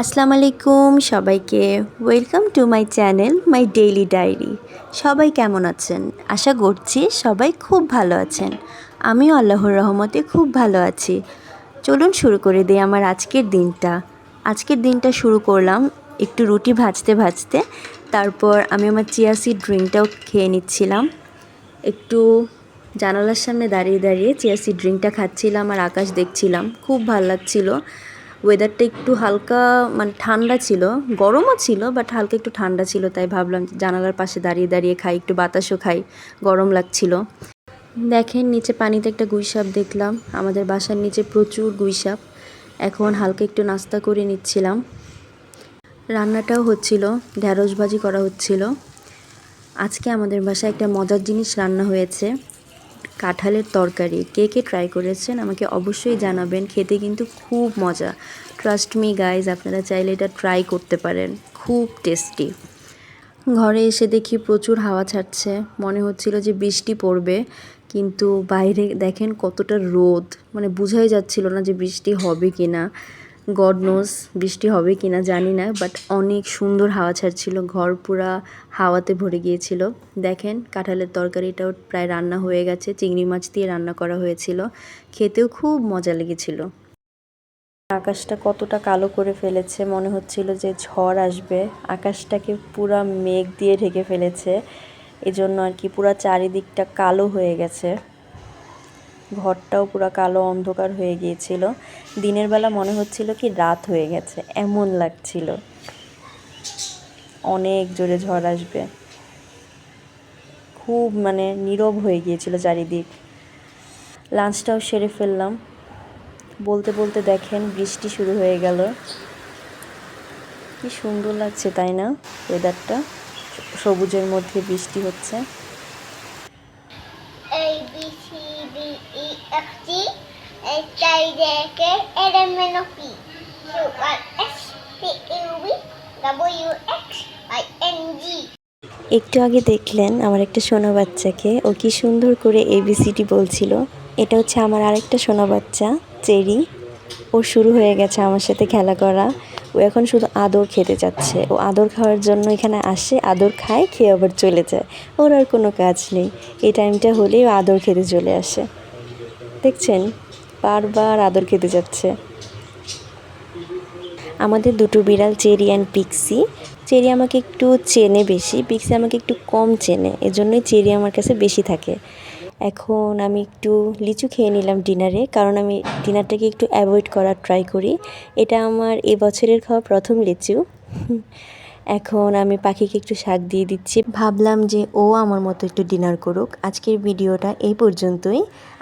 আসসালামু আলাইকুম সবাইকে। Welcome to my channel my daily diary সবাই কেমন আছেন? আশা করছি সবাই খুব ভালো আছেন। আমিও আল্লাহর রহমতে খুব ভালো আছি। চলুন শুরু করে দিই আমার আজকের দিনটা। আজকের দিনটা শুরু করলাম একটু রুটি ভাজতে ভাজতে। তারপর আমি আমার চিয়া সিড ড্রিঙ্কটাও খেয়ে নিচ্ছিলাম। একটু জানালার সামনে দাঁড়িয়ে দাঁড়িয়ে চিয়া সিড ড্রিঙ্কটা খাচ্ছিলাম আর আকাশ দেখছিলাম। খুব ভালো লাগছিল। ওয়েদারটা একটু হালকা মানে ঠান্ডা ছিল। গরমও ছিল বাট হালকা একটু ঠান্ডা ছিল, তাই ভাবলাম জানালার পাশে দাঁড়িয়ে দাঁড়িয়ে খাই, একটু বাতাসও খাই, গরম লাগছিল। দেখেন, নিচে পানিতে একটা গুইসাপ দেখলাম, আমাদের বাসার নিচে প্রচুর গুইসাপ। এখন হালকা একটু নাস্তা করে নিচ্ছিলাম। রান্নাটাও হচ্ছিল ঢ্যাঁড়স ভাজি করা হচ্ছিল। আজকে আমাদের বাসায় একটা মজার জিনিস রান্না হয়েছে। কাঁঠালের তরকারি। কে কে ট্রাই করেছেন আমাকে অবশ্যই জানাবেন। খেতে কিন্তু খুব মজা। ট্রাস্ট মি গাইজ আপনারা চাইলে এটা ট্রাই করতে পারেন। খুব টেস্টি ঘরে এসে দেখি প্রচুর হাওয়া ছাড়ছে। মনে হচ্ছিল যে বৃষ্টি পড়বে, কিন্তু বাইরে দেখেন কতটা রোদ। মানে বোঝাই যাচ্ছিল না যে বৃষ্টি হবে কি না গড নোজ বৃষ্টি হবে কি না জানি না বাট অনেক সুন্দর হাওয়া ছাড়ছিল, ঘর পুরা হাওয়াতে ভরে গিয়েছিল। দেখেন, কাঁঠালের তরকারিটাও প্রায় রান্না হয়ে গেছে, চিংড়ি মাছ দিয়ে রান্না করা হয়েছিল, খেতেও খুব মজা লেগেছিল। আকাশটা কতটা কালো করে ফেলেছে, মনে হচ্ছিল যে ঝড় আসবে, আকাশটাকে পুরা মেঘ দিয়ে ঢেকে ফেলেছে, এজন্য আর কি পুরা চারিদিকটা কালো হয়ে গেছে। ঘরটাও পুরো কালো অন্ধকার হয়ে গিয়েছিল। দিনের বেলা মনে হচ্ছিল কি রাত হয়ে গেছে, এমন লাগছিল। অনেক জোরে ঝড় আসবে। খুব মানে নীরব হয়ে গিয়েছিল চারিদিক। লাঞ্চটাও সেরে ফেললাম। বলতে বলতে দেখেন বৃষ্টি শুরু হয়ে গেল। কি সুন্দর লাগছে, তাই না? ওয়েদারটা সবুজের মধ্যে বৃষ্টি হচ্ছে। E F G, H I J K, L M N O P, Q R S T U V, W X Y N G. একটু আগে দেখলেন আমার একটা সোনা বাচ্চাকে। ও কি সুন্দর করে এবিসিডি বলছিল। এটা হচ্ছে আমার আরেকটা সোনা বাচ্চা, চেরি। ও শুরু হয়ে গেছে আমার সাথে খেলা করা। ও এখন শুধু আদর খেতে যাচ্ছে ও আদর খাওয়ার জন্য এখানে আসে, আদর খায়, খেয়ে আবার চলে যায়। ওর আর কোনো কাজ নেই। এই টাইমটা হলেই ও আদর খেতে চলে আসে। দেখছেন? বারবার আদর খেতে যাচ্ছে। আমাদের দুটো বিড়াল চেরি অ্যান্ড পিক্সি। চেরি আমাকে একটু চেনে বেশি, পিক্সি আমাকে একটু কম চেনে, এজন্যই চেরি আমার কাছে বেশি থাকে। এখন আমি একটু লিচু খেয়ে নিলাম ডিনারে, কারণ আমি ডিনারটাকে একটু অ্যাভয়েড করার ট্রাই করি। এটা আমার এবছরের খাওয়া প্রথম লিচু। এখন আমি পাখিকে একটু শাক দিয়ে দিচ্ছি। ভাবলাম যে ও আমার মতো একটু ডিনার করুক। আজকের ভিডিওটা এই পর্যন্তই।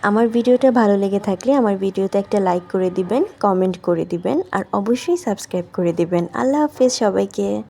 আমার ভিডিওটা ভালো লেগে থাকলে আমার ভিডিওতে একটা লাইক করে দিবেন কমেন্ট করে দিবেন, আর অবশ্যই সাবস্ক্রাইব করে দিবেন। আল্লাহ হাফেজ সবাইকে।